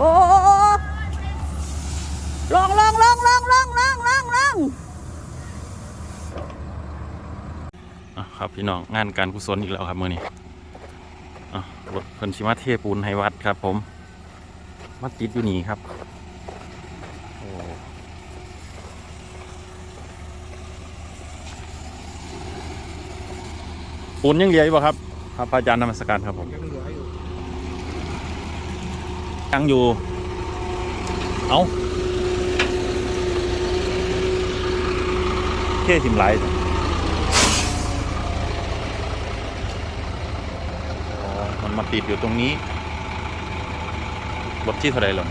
โอ้โอ้โอ้โอ้ลงลงลงลงลงลงลงลงอะครับพี่น้องงานการกุศลอีกแล้วครับมื่อนี้อะรถเพิ่นชิมาเทปูนให้วัดครับ ผมมาติดอยู่นี่ครับโอ้ปูนยังเหลืออยู่ป่ะครับ ครับพระอาจารย์นมัสการครับผม ยังอยู่ยังอยู่ เอาเท่ทิมไหลมันมาติดอยู่ตรงนี้รถที่เท่าไรหรอ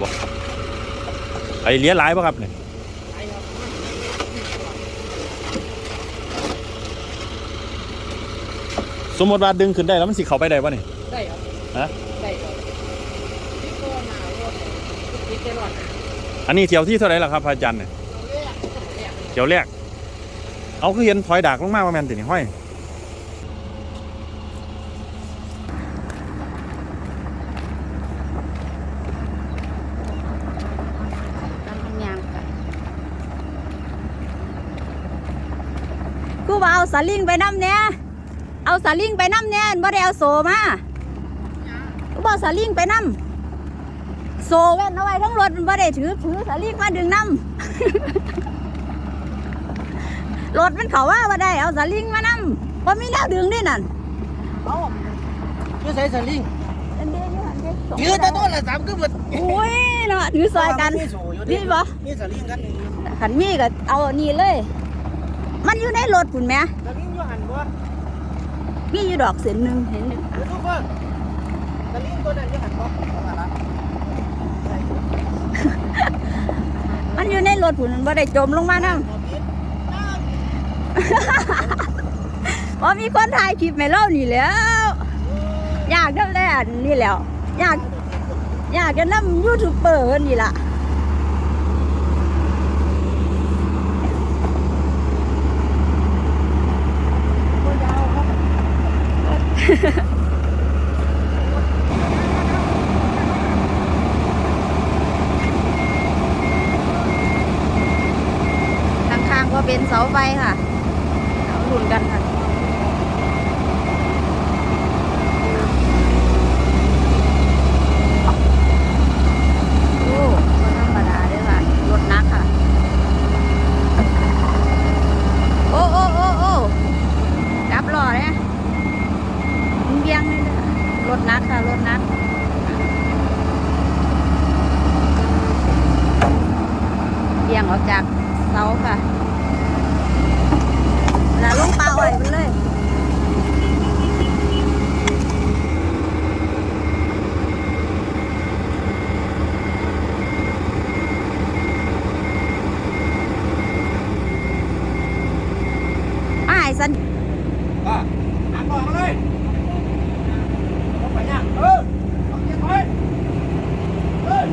บอกไอเลี้ยหลายปะครับเนี่ย สมมติว่าดึงขึ้นได้แล้วมันสิเข้าไปได้ป่ะนี่ได้ครับฮะได้ครับนี่ก็หนาวรถนี่ตลอดอันนี้เที่ยวที่เท่าไหร่ล่ะครับพระอาจารย์เนี่ยเราเรียกเราเรียกเที่ยวแรกเอาคือเห็นถอยดากลงมาว่าแมนตินี่ห้อยกำลังยางไปกูว่าเอาสลิงไปน้ำเนี่ย เอาสลิงไปน้ำเนี่ยบ่ได้เอาโซมากูบอกสลิงไปน้ำโซแว่นเอาไว้ทั้งรถมันบ่ได้ถือถือสลิงมาดึงน้ำรถมันเขาว่าบ่ได้เอาสลิงมาน้ำบ่มีแนวดึงด้วยนั่นเอาชื่อใส่สลิงอันเดียวอยู่หันเดียวสองยืดแต่ต้นละสามก็หมดอุ้ยเนาะถือซอยกันมีสูอยู่นี่บ่มีสลิงกันนี่ขันมีก็เอาอันนี่เลย มันอยู่ในรถคุณแม่สลิงอยู่หันบ่ มีอยู่ดอกเส้นหนึ่งเห็นหนึ่งดูทุกคนสลิงตัวนั้นอยู่หันบ่เอามาละมันอยู่ในรถคุณมันบ่ได้จมลงมานั่งหมดนิดว่ามีคนถ่ายคลิปให้เรานี่แล้ว อยากนั่นแหละนี่แล้ว อยาก อยากจะนำยูทูบเบอร์เพิ่นนี่ล่ะ ตัวยาวครับ ข้างๆก็เป็นเสาไฟค่ะ เอาหลุนกันค่ะ โอ้ก็ธรรมดาเด้วยค่ะ รถหนักค่ะ โอ้โอ้โอ้โอ้กลับหล่อเนี่ยเบียงเลยค่ะรถหนักค่ะ รถหนัก เบี่ยงออกจากเสาค่ะแล้วลงปลาอ่อยไปเลย อ้ายสัน ก็หันออกมาเลยเอาไปเนี่ยเออเอาเกียร์ถอยเออ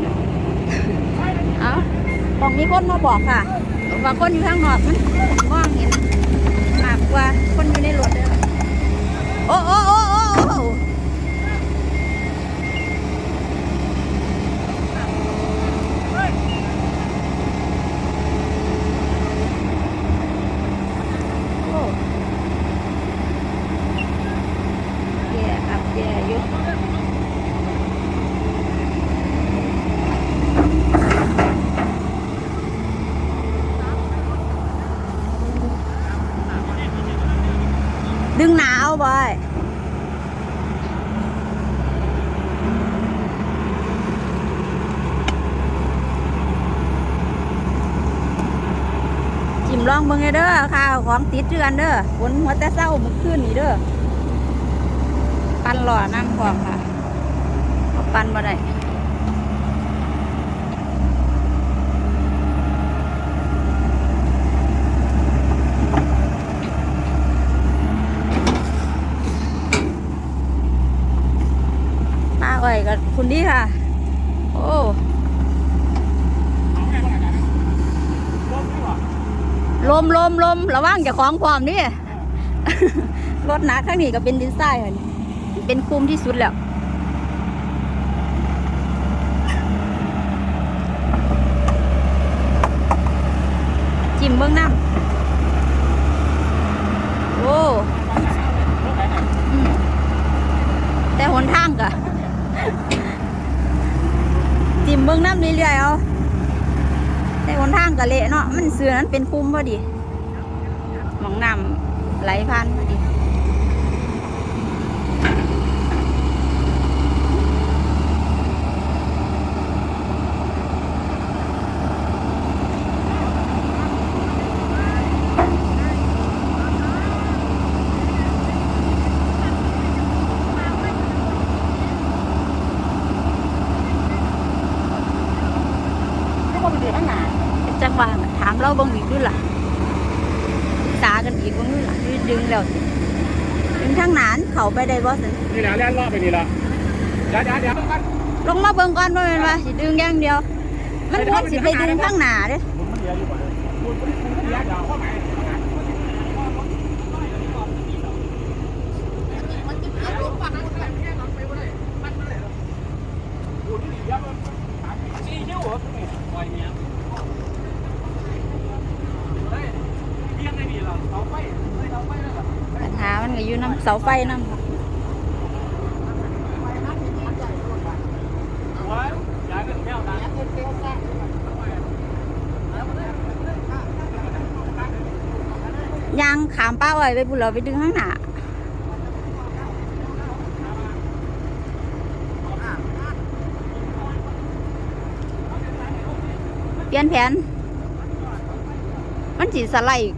เอาต้องมีคนมา บอกค่ะว่าคนอยู่ข้างนอกมันบองเห็นมากกว่าคนอยู่ในรถเด้อโอ้โอ้โอ้โอ้โอ้โอ้แย่ครับแย่อยู่ ดึงหนาวบอยจิ้ม ลองเบิ่งเด้อข้าวของติดเรือนเด้อฝนหัวแต่เศร้ามื่อคืนนี่เด้อปันหล่อน้ำกวางค่ะเอาปันมาได้มาอ่อยกับคุณดีค่ะ โอ้ เอาไงบ้างอาจารย์รอบนี้วะ ลมลมลมระวังอย่าของความนี่รถหนักข้างนี้ก็เป็นดินทรายค่ะเป็นคุมที่สุดแล้วจิ้มเบื้องน้ำโอ้อืมแต่หนทางกะ จิ้มเบื้องน้ำเรื่อยๆเอาแต่หนทางกะเละ คือนั้นเป็นคุ้มพอดี หมองน้ำไหลพันพอดี จังหวะถาม เราเบางอีกด้วยล่ะตากันอีกเบางด้วยล่ะดึงแล้วดึงทางหนานเขาไปได้บ่สินี่แหละเล่นรอบไปนี่ละเดี๋ยวเดี๋ยวเดี๋ยวกันลงมาเบิ่งก่อนว่าแม่นว่าสิดึงอย่างเดียว มันควรสิไปดึงทางหนาเด้คุณมันเดียวอยู่บ่เลยคุณคุณคุณเดียวเดี๋ยวเข้าไปสี่คิ้วเหรอปล่อยเมียเฮ้ยเบี้ยงไอ้นี่เหรอเสาไฟเฮ้ยเสาไฟนั่นเหรอ ปัญหามันก็ อยู่น้ำเสาไฟน้ำยายไปแมวนะยางขามป้าไว้ไปบุญเราไปดึงข้างหน้าเปลี่ยนแผน มันจีสไลด์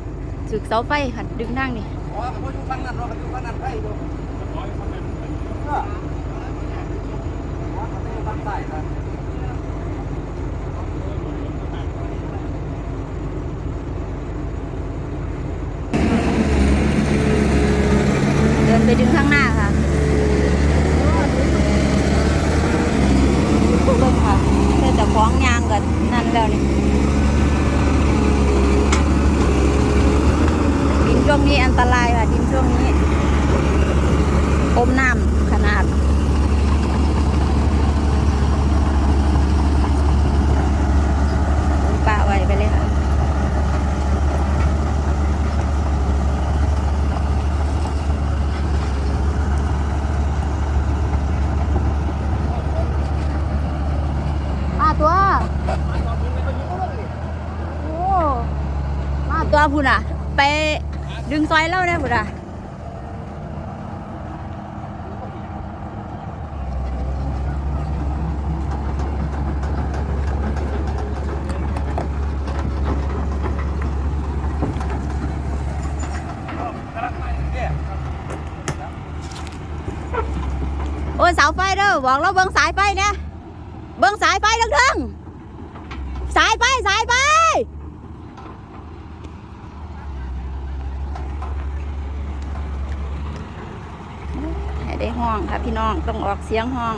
ถึกเสาไฟค่ะดึงทางนี่ อกับพ่อยู่ฝั่งนั้นเนาะอยู่ฝั่งนั้นไปอยู่เอออ๋อกับอยู่ฝั่งใต้นะเดินไปดึงข้างหน้าค่ะเบิ่งค่ะเธอจะคล้องยางกันนั่นแล้วนี่ดินช่วงนี้อันตรายค่ะดินช่วงนี้ อมน้ำขนาดปะไว้ไปเลยค่ะมาตัวโอ้มาตัวพุ่นอะ ไปดึงซอยเล่าได้พุ่นอะ นเสาไฟเด้อบอกเราเบิ้งสายไฟเนี่ยเบิ้งสายไฟดังๆสายไฟสายไฟให้ได้ห้องค่ะพี่น้องต้องออกเสียงห้อง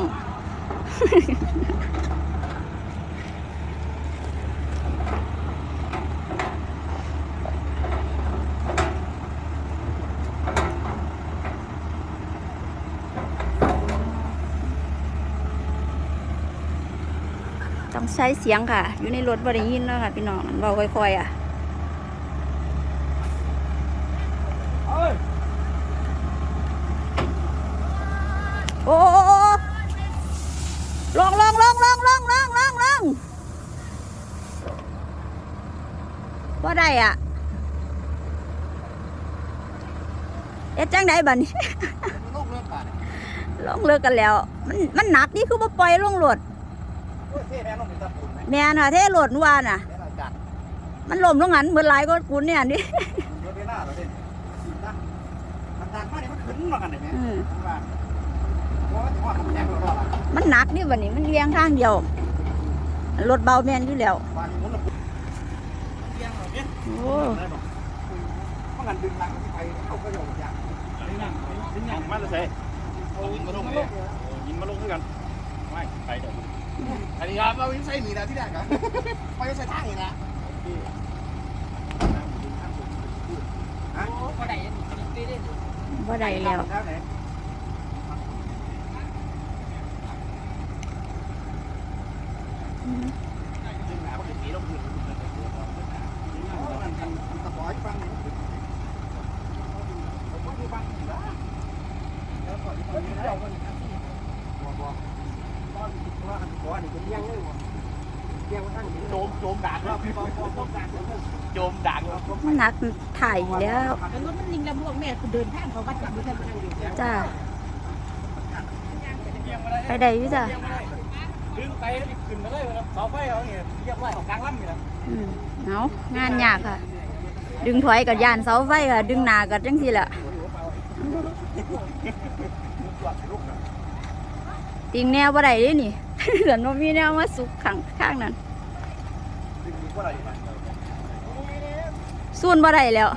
ต้องใช้เสียงค่ะ อยู่ในรถบริยินแล้วค่ะ พี่น้องเบาค่อยๆอะเอ้ยโอ้โอ้โอ้ลงลงลงลงลงลงลงลงว่าได้อะเอ็ดจังได้บัดนี้ลูกเลือกป่ะลงเลิกกันแล้ว มันมันหนักนี่คือมาปล่อยลงรถโอ้ยเท่แม่ลง แม่น่ะเทโหลดนวาน่ะ มันล่มลงหันเหมือนลายก็คุนเนี่ยนี่มันหนักนี่วันนี้มันเลี้ยงทางเดียวรถเบาแมนอยู่แล้วโอ้ยิงมาลงด้วยกันไม่ไปเดี๋ อันนี้ครับเราไม่ใช่หนีนะที่แรกครับไม่ใช่ทางเลยนะบ่ได้ยังตีได้บ่ได้แล้วเดี๋ก่อ ว่าอันก่อนนี่เป็นยังไงวะยังว่าตั้งโจมโจมด่างแล้วโจมด่างโจมด่างแล้วมันหนักถ่ายอยู่แล้วแล้วรถมันลิงลำพวกแม่คือเดินทางเขาวัดกันด้วยกันจ้าไปได้อยู่จ้ะดึงไปขึ้นมาเลยเสาไฟเขาเนี่ยเรียบร้อยออกกลางลำอยู่แล้วอืมเอางานยากค่ะ ดึงถอยกับยานเสาไฟค่ะ ดึงหน้ากับจังซี่แหละติงแนวบ่ได้เด้นี่ เหลือบ่มีแนวมาสุกข้างข้างนั้นส่วนบ่ได้แล้ว